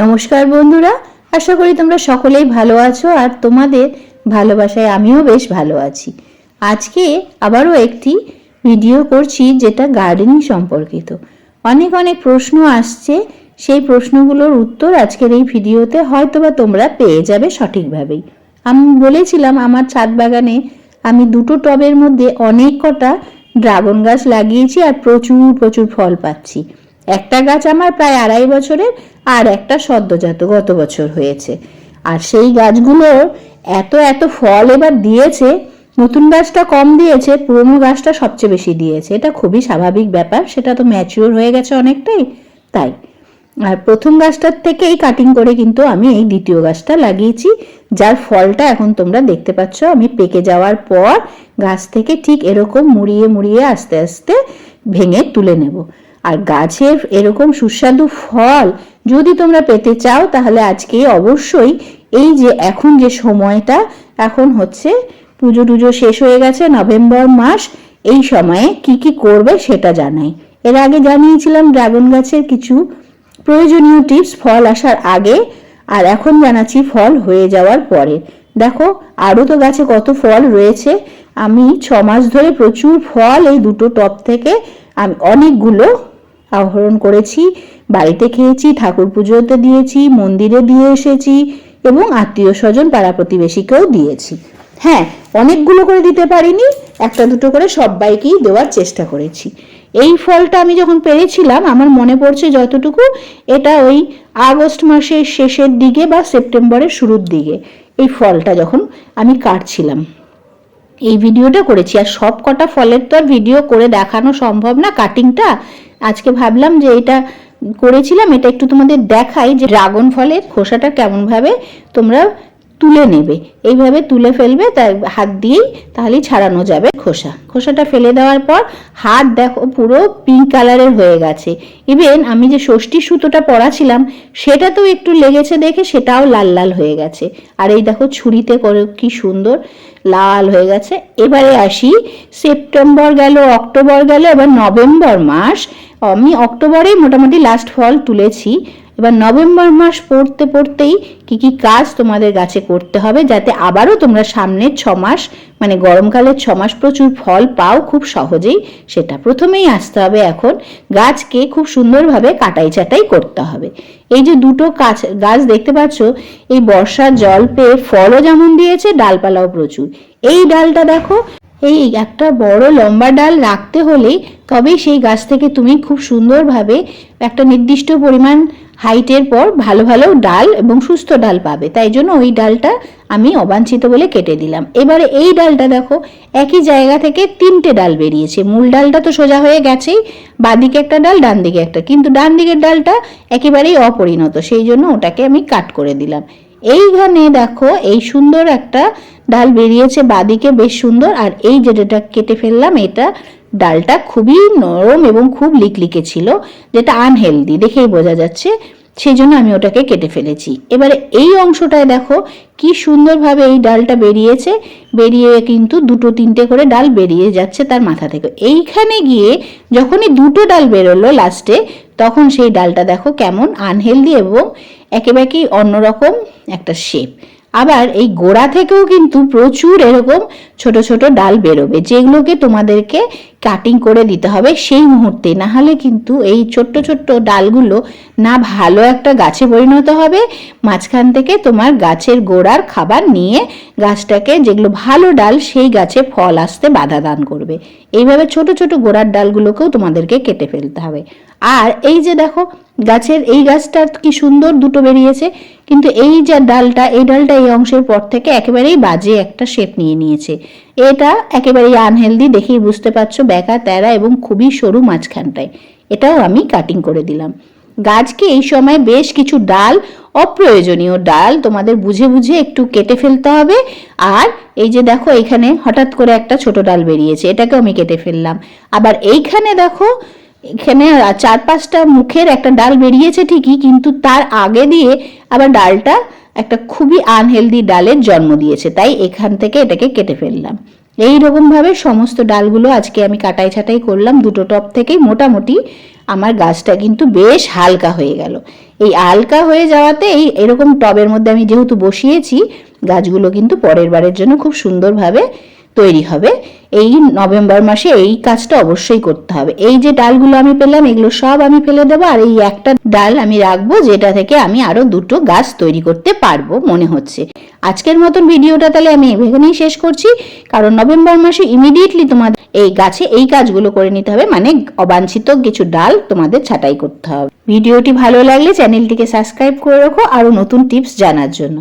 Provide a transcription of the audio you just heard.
নমস্কার বন্ধুরা, আশা করি তোমরা সকলেই ভালো আছো আর তোমাদের ভালোবাসায় আমিও বেশ ভালো আছি। আজকে আবারও একটি ভিডিও করছি যেটা গার্ডেনিং সম্পর্কিত। অনেক অনেক প্রশ্ন আসছে, সেই প্রশ্নগুলোর উত্তর আজকের এই ভিডিওতে হয়তোবা তোমরা পেয়ে যাবে সঠিকভাবেই। আমি বলেছিলাম, আমার ছাদ বাগানে আমি দুটো টবের মধ্যে অনেক কটা ড্রাগন গাছ লাগিয়েছি আর প্রচুর প্রচুর ফল পাচ্ছি। একটা গাছ আমার প্রায় আড়াই বছরের আর একটা সদ্যজাত গত বছর হয়েছে। আর সেই গাছগুলো এত এত ফল এবার দিয়েছে, নতুন গাছটা কম দিয়েছে, পুরনো গাছটা সবচেয়ে বেশি দিয়েছে। এটা খুবই স্বাভাবিক ব্যাপার, সেটা তো ম্যাচিওর হয়ে গেছে অনেকটাই, তাই। আর প্রথম গাছটার থেকেই কাটিং করে কিন্তু আমি এই দ্বিতীয় গাছটা লাগিয়েছি, যার ফলটা এখন তোমরা দেখতে পাচ্ছ। আমি পেকে যাওয়ার পর গাছ থেকে ঠিক এরকম মুড়িয়ে মুড়িয়ে আস্তে আস্তে ভেঙে তুলে নেব। আর গাছের এরকম সুস্বাদু ফল যদি তোমরা পেতে চাও, তাহলে আজকে অবশ্যই এই যে এখন যে সময়টা, এখন হচ্ছে পুজো টুজো শেষ হয়ে গেছে, নভেম্বর মাস, এই সময়ে কি কি করবে সেটা জানাই। এর আগে জানিয়েছিলাম ড্রাগন গাছের কিছু প্রয়োজনীয় টিপস, ফল আসার আগে, আর এখন জানাচ্ছি ফল হয়ে যাওয়ার পরে। দেখো, আরও তো গাছে কত ফল রয়েছে। আমি ছ মাস ধরে প্রচুর ফল এই দুটো টপ থেকে, আমি অনেকগুলো আহরণ করেছি, বাড়িতে খেয়েছি ঠাকুর পুজোতে দিয়েছি, মন্দিরে দিয়ে এসেছি এবং আত্মীয় স্বজন পাড়া প্রতিবেশীকেও দিয়েছি। হ্যাঁ অনেকগুলো করে দিতে পারিনি, একটা দুটো করে সবাইকেই দেওয়ার চেষ্টা করেছি। এই ফলটা আমি যখন পেরেছিলাম, আমার মনে পড়ছে যতটুকু, এটা ওই আগস্ট মাসের শেষের দিকে বা সেপ্টেম্বরের শুরুর দিকে এই ফলটা যখন আমি কাটছিলাম। এই ভিডিওটা করেছি। আর সব কটা ফলের তো আর ভিডিও করে দেখানো সম্ভব না কাটিংটা আজকে ভাবলাম যে এটা করেছিলাম, এটা একটু তোমাদের দেখাই যে ড্রাগন ফলের খোসাটা কেমনভাবে তোমরা তুলে নেবে। এইভাবে তুলে ফেলবে, তাই হাত দিয়েই তাহলেই ছাড়ানো যাবে খোসা। খোসাটা ফেলে দেওয়ার পর হাত দেখো পুরো পিঙ্ক কালারের হয়ে গেছে। ইভেন আমি যে ষষ্ঠী সুতোটা পরাছিলাম সেটা তো একটু লেগেছে দেখে সেটাও লাল লাল হয়ে গেছে। আর এই দেখো ছুরিতে করে কি সুন্দর লাল হয়ে গেছে। এবারে আসি সেপ্টেম্বর গেল অক্টোবর গেল, এবার নভেম্বর মাস। আমি অক্টোবরেই মোটামুটি লাস্ট ফল তুলেছি। এবার নভেম্বর মাস পড়তে পড়তেই কি কি কাজ তোমাদের গাছে করতে হবে যাতে আবারও তোমরা সামনের ছ মাস মানে গরমকালের ছ মাস প্রচুর ফল পাও খুব সহজেই। সেটা প্রথমেই আসতে হবে এখন। গাছকে খুব সুন্দরভাবে কাটাই চাটাই করতে হবে। এই যে দুটো গাছ গাছ দেখতে পাচ্ছ, এই বর্ষার জল পেয়ে ফলও যেমন দিয়েছে, ডালপালাও প্রচুর। এই ডালটা দেখো, এই একটা বড় লম্বা ডাল রাখতে হলেই তবেই সেই গাছ থেকে তুমি খুব সুন্দরভাবে একটা নির্দিষ্ট পরিমাণ হাইটের পর ভালো ভালো ডাল এবং সুস্থ ডাল পাবে। তাই জন্য ওই ডালটা আমি অবাঞ্ছিত বলে কেটে দিলাম। এবারে এই ডালটা দেখো, একই জায়গা থেকে তিনটে ডাল বেরিয়েছে। মূল ডালটা তো সোজা হয়ে গেছেই, বাঁদিকে একটা ডাল ডান দিকে একটা। কিন্তু ডান দিকের ডালটা একেবারেই অপরিণত, সেই জন্য ওটাকে আমি কাট করে দিলাম। এইখানে দেখো, এই সুন্দর একটা ডাল বেরিয়েছে বাদিকে, বেশ সুন্দর। আর এই যেটা কেটে ফেললাম, এটা ডালটা খুবই নরম এবং খুব লিকলিকে ছিল, যেটা আনহেলদি দেখেই বোঝা যাচ্ছে। সেই জন্য আমি ওটাকে কেটে ফেলেছি। এবারে এই অংশটায় দেখো, কি সুন্দরভাবে এই ডালটা বেরিয়েছে। বেরিয়ে কিন্তু দুটো তিনটে করে ডাল বেরিয়ে যাচ্ছে তার মাথা থেকে। এইখানে গিয়ে যখনই দুটো ডাল বেরোলো লাস্টে তখন সেই ডালটা দেখো কেমন আনহেলদি এবং একেবারেই অন্যরকম একটা শেপ আবার এই গোড়া থেকেও কিন্তু প্রচুর এরকম ছোট ছোট ডাল বেরোবে, যেগুলোকে তোমাদেরকে কাটিং করে দিতে হবে সেই মুহূর্তে। না হলে কিন্তু এই ছোট্ট ছোট্ট ডালগুলো না ভালো একটা গাছে পরিণত হবে। মাঝখান থেকে তোমার গাছের গোড়ার খাবার নিয়ে গাছটাকে যেগুলো ভালো ডাল সেই গাছে ফল আসতে বাধা দান করবে। এইভাবে ছোট ছোট গোড়ার ডালগুলোকেও তোমাদেরকে কেটে ফেলতে হবে। আর এই যে দেখো গাছের এই গাছটা কি সুন্দর দুটো বেরিয়েছে, কিন্তু এই যে ডালটা, এই ডালটা এই অংশের পর থেকে একেবারেই বাজে একটা শেপ নিয়ে নিয়েছে। এটা একেবারেই আনহেলদি দেখেই বুঝতে পারছ, বেকা, তেরা এবং খুবই সরু মাঝখানটায়। এটাও আমি কাটিং করে দিলাম। গাছকে এই সময় বেশ কিছু ডাল, অপ্রয়োজনীয় ডাল তোমাদের বুঝে বুঝে একটু কেটে ফেলতে হবে। আর এই যে দেখো এখানে হঠাৎ করে একটা ছোট ডাল বেরিয়েছে, এটাকেও আমি কেটে ফেললাম। আবার এইখানে দেখো এখানে চার পাঁচটা মুখের একটা ডাল বেরিয়েছে ঠিকই, কিন্তু তার আগে দিয়ে আবার ডালটা একটা খুবই আনহেলদি ডালের জন্ম দিয়েছে। তাই এখান থেকে এটাকে কেটে ফেললাম। এই রকমভাবে সমস্ত ডালগুলো আজকে আমি কাটাই ছাটাই করলাম। দুটো টপ থেকেই মোটামুটি আমার গাছটা কিন্তু বেশ হালকা হয়ে গেল। এই হালকা হয়ে যাওয়াতে এই এরকম টবের মধ্যে আমি যেহেতু বসিয়েছি, গাছগুলো কিন্তু পরের বারের জন্য খুব সুন্দরভাবে তৈরি হবে। এই নভেম্বর মাসে এই কাজটা অবশ্যই করতে হবে। এই যে ডালগুলো আমি পেলাম, এগুলো সব আমি ফেলে দেবো আর এই একটা ডাল আমি রাখব, যেটা থেকে আমি আরও দুটো গাছ তৈরি করতে পারব মনে হচ্ছে। আজকের মতন ভিডিওটা তাহলে আমি এখানেই শেষ করছি। কারণ নভেম্বর মাসে ইমিডিয়েটলি তোমাদের এই গাছে এই কাজগুলো করে নিতে হবে মানে অবাঞ্ছিত কিছু ডাল তোমাদের ছাঁটাই করতে হবে। ভিডিওটি ভালো লাগলে চ্যানেলটিকে সাবস্ক্রাইব করে রাখো আরও নতুন টিপস জানার জন্য।